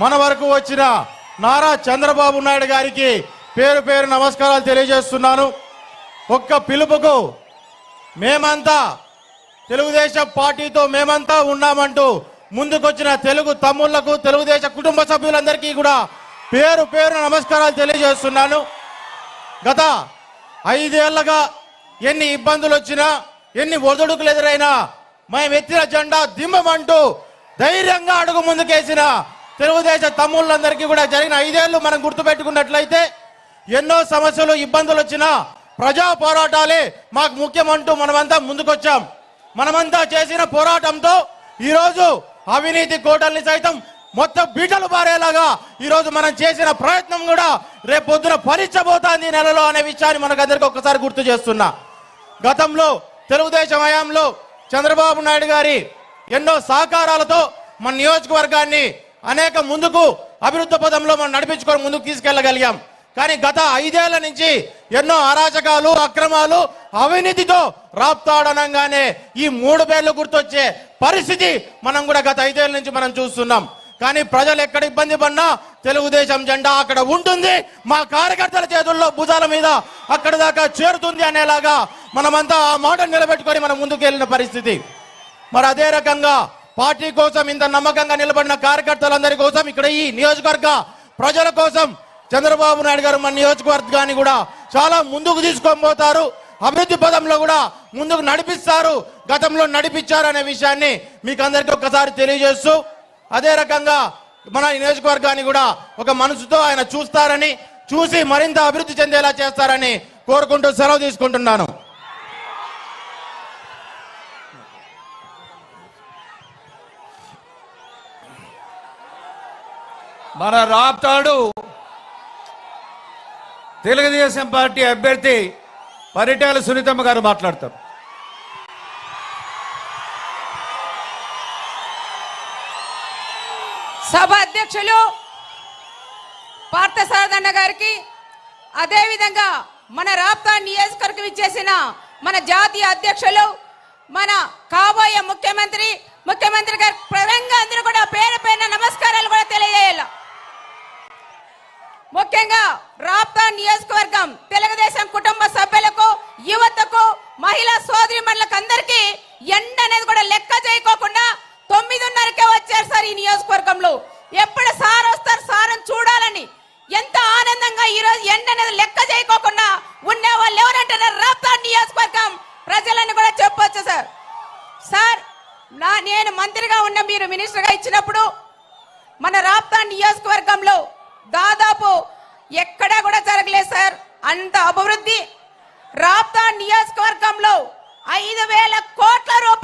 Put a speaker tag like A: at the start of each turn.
A: మన వరకు వచ్చిన నారా చంద్రబాబు నాయుడు గారికి పేరు పేరు నమస్కారాలు తెలియజేస్తున్నాను. ఒక్క పిలుపుకు మేమంతా తెలుగుదేశం పార్టీతో మేమంతా ఉన్నామంటూ ముందుకొచ్చిన తెలుగు తమ్ముళ్ళకు తెలుగుదేశం కుటుంబ సభ్యులందరికీ కూడా పేరు పేరు నమస్కారాలు తెలియజేస్తున్నాను. గత ఐదేళ్ళగా ఎన్ని ఇబ్బందులు వచ్చినా ఎన్ని ఒదుడుకులు ఎదురైనా మేము ఎత్తిన జెండా దిమ్మమంటూ ధైర్యంగా అడుగు ముందుకేసిన తెలుగుదేశం తమ్ముళ్ళందరికీ కూడా జరిగిన ఐదేళ్ళు మనం గుర్తుపెట్టుకున్నట్లయితే ఎన్నో సమస్యలు ఇబ్బందులు వచ్చినా ప్రజా పోరాటాలే మాకు ముఖ్యమంటూ మనమంతా ముందుకొచ్చాం. మనమంతా చేసిన పోరాటంతో ఈరోజు అవినీతి కోటల్ని సైతం మొత్తం బీటలు పారేలాగా ఈరోజు మనం చేసిన ప్రయత్నం కూడా రేపు పొద్దున ఫలించబోతోంది నెలలో అనే విషయాన్ని మనకు అందరికీ ఒక్కసారి గుర్తు చేస్తున్నా. గతంలో తెలుగుదేశం హయాంలో చంద్రబాబు నాయుడు గారి ఎన్నో సహకారాలతో మన నియోజకవర్గాన్ని అనేక ముందుకు అభివృద్ధి పదంలో మనం నడిపించుకొని ముందుకు తీసుకెళ్ళగలిగాం కానీ గత ఐదేళ్ళ నుంచి ఎన్నో అరాచకాలు అక్రమాలు అవినీతితో రాప్తాడనంగానే ఈ మూడు పేర్లు గుర్తొచ్చే పరిస్థితి మనం కూడా గత ఐదేళ్ళ నుంచి మనం చూస్తున్నాం. కానీ ప్రజలు ఎక్కడ ఇబ్బంది పడినా తెలుగుదేశం జెండా అక్కడ ఉంటుంది. మా కార్యకర్తల చేతుల్లో భుజాల మీద అక్కడ దాకా చేరుతుంది అనేలాగా మనమంతా ఆ మాట నిలబెట్టుకొని మనం ముందుకు వెళ్ళిన పరిస్థితి. మరి అదే రకంగా పార్టీ కోసం ఇంత నమ్మకంగా నిలబడిన కార్యకర్తలందరి కోసం ఇక్కడ ఈ నియోజకవర్గ ప్రజల కోసం చంద్రబాబు నాయుడు గారు మన నియోజకవర్గాన్ని కూడా చాలా ముందుకు తీసుకొని పోతారు. అభివృద్ధి పదంలో కూడా ముందుకు నడిపిస్తారు. గతంలో నడిపించారు అనే విషయాన్ని మీకు అందరికీ ఒక్కసారి తెలియజేస్తూ అదే రకంగా మన నియోజకవర్గాన్ని కూడా ఒక మనసుతో ఆయన చూస్తారని చూసి మరింత అభివృద్ధి చెందేలా చేస్తారని కోరుకుంటూ సెలవు తీసుకుంటున్నాను.
B: మన రాప్తాడు తెలుగుదేశం పార్టీ అభ్యర్థి పరిటాల సునీతమ్మ గారు మాట్లాడతారు.
C: సభ అధ్యక్షులు పార్థసారథన్న గారికి అదేవిధంగా మన రాప్తా నియోజకవర్గం ఇచ్చేసిన మన జాతీయ అధ్యక్షులు మన కాబోయే ముఖ్యమంత్రి ముఖ్యమంత్రి గారి ప్రరంగా అందరూ కూడా పేరు పైన అనేది లెక్క చేయకోకుండా ఉండే వాళ్ళు ఎవరంటేనే రాప్తా నియోజకవర్గం ప్రజలను కూడా చెప్పొచ్చు సార్. సార్ నా నేను మంత్రిగా ఉన్న మీరు మినిస్టర్గా ఇచ్చినప్పుడు మన రాప్తా నియోజకవర్గంలో దాదాపు ఎక్కడా కూడా జరగలేదు సార్. అంత అభివృద్ధి. రాప్తా నియోజకవర్గంలో ఐదు వేల కోట్ల రూపాయలు